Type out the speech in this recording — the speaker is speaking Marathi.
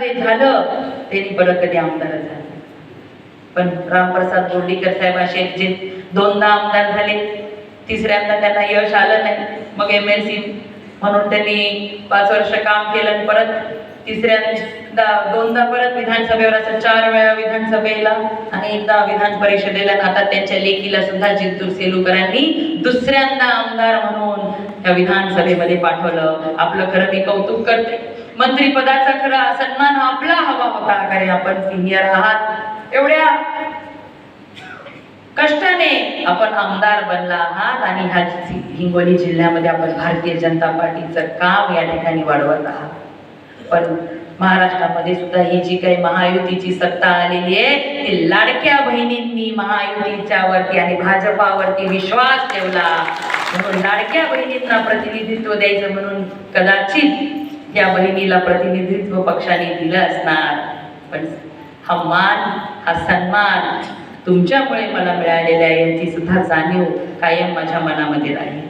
जे झालं त्यांनी परत कधी आमदार झाले? पण रामप्रसाद बोर्डीकर साहेब असे जे दोनदा आमदार झाले तिसऱ्यांदा त्यांना यश आलं नाही. मग एम एल सी म्हणून त्यांनी पाच वर्ष काम केलं आणि परत तिसऱ्यांदा दोनदा परत विधानसभेवर असं चार वेळा विधानसभेला आणि एकदा विधान परिषदेला. आता त्यांच्या लेखीला सुद्धा जिंतूर सेलूकरांनी दुसऱ्यांदा आमदार म्हणून त्या विधानसभेमध्ये पाठवलं. आपलं खरं मी कौतुक करते. मंत्रीपदाचा खरा सन्मान आपला हवा होता कारण आपण सिनियर आहात. एवढ्या कष्टाने आपण आमदार बनला आहात आणि ह्या हिंगोली जिल्ह्यामध्ये आपण भारतीय जनता पार्टीचं काम या ठिकाणी वाढवत आहात. पण महाराष्ट्रामध्ये सुद्धा ही जी काही महायुतीची सत्ता आलेली आहे ती लाडक्या बहिणींनी महायुतीच्या वरती आणि भाजपावरती विश्वास ठेवला. म्हणून लाडक्या बहिणींना प्रतिनिधित्व द्यायचं म्हणून कदाचित या बहिणीला प्रतिनिधित्व पक्षाने दिलं असणार. पण हा मान हा सन्मान तुमच्यामुळे मला मिळालेला आहे याची सुद्धा जाणीव कायम माझ्या मनामध्ये राहील.